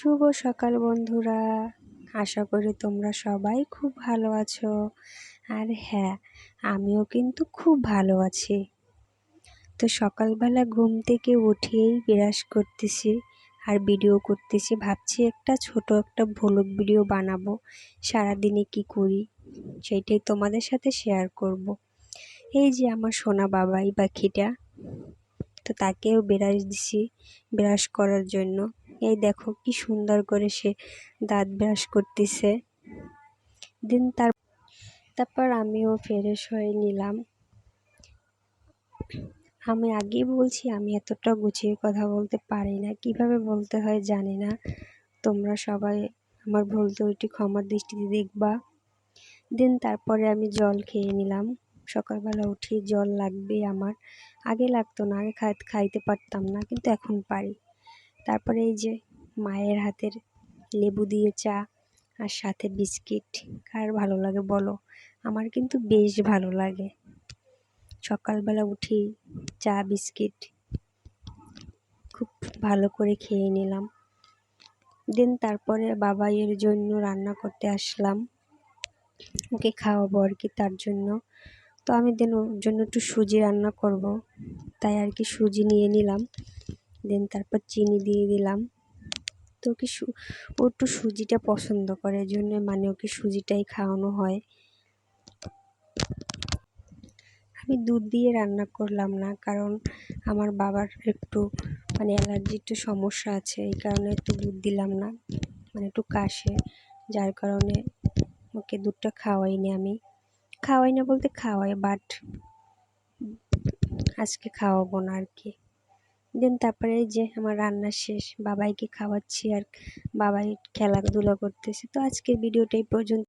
শুভ সকাল বন্ধুরা। আশা করি তোমরা সবাই খুব ভালো আছো। আর হ্যাঁ আমিও কিন্তু খুব ভালো আছি। তো সকালবেলা ঘুম থেকে উঠেই বিরাস করতেছি আর ভিডিও করতেছি, ভাবছি একটা ছোট একটা ভ্লগ ভিডিও বানাবো, সারাদিনে কি করি সেইটাই তোমাদের সাথে শেয়ার করব। এই যে আমার সোনা বাবাই পাখিটা, তো তাকেও বিরাস দিছি, ব্রাশ করার জন্য। এই দেখো কি সুন্দর করে সে দাঁত ব্রাশ করতেছে। দিন তার তারপর আমিও ফ্রেশ হয়ে নিলাম। আমি আগেই বলছি, আমি এতটা গুছিয়ে কথা বলতে পারি না, কীভাবে বলতে হয় জানি না। তোমরা সবাই আমার ভুল ত্রুটি ক্ষমার দৃষ্টিতে দেখবা। দিন তারপরে আমি জল খেয়ে নিলাম। সকালবেলা উঠে জল লাগবে আমার। আগে লাগতো না, আগে খাইতে পারতাম না, কিন্তু এখন পারি। তারপরে এই যে মায়ের হাতের লেবু দিয়ে চা আর সাথে বিস্কিট, কার ভালো লাগে বলো? আমার কিন্তু বেশ ভালো লাগে। সকালবেলা উঠি, চা, বিস্কিট খুব ভালো করে খেয়ে নিলাম। দেন তারপরে বাবাইয়ের জন্য রান্না করতে আসলাম। ওকে খাওয়াবো আর কি তার জন্য। তো আমি দেন ওর জন্য একটু সুজি রান্না করব। তাই আর কি সুজি নিয়ে নিলাম। দেন, তারপর চিনি দিয়ে দিলাম। তো ওকে ও একটু সুজিটা পছন্দ করে জন্য মানে ওকে সুজিটাই খাওয়ানো হয়। আমি দুধ দিয়ে রান্না করলাম না, কারণ আমার বাবার একটু মানে অ্যালার্জি, একটু সমস্যা আছে, এই কারণে একটু দুধ দিলাম না মানে একটু কাশে, যার কারণে ওকে দুধটা খাওয়াইনি আমি। খাওয়াই না বলতে খাওয়াই বাট আজকে খাওয়াবো না আর কি। দেন তারপরে যে আমার রান্না শেষ, বাবাইকে খাওয়াচ্ছি আর বাবাই খেলাধুলা করতেছে। তো আজকের ভিডিওটাই পর্যন্ত।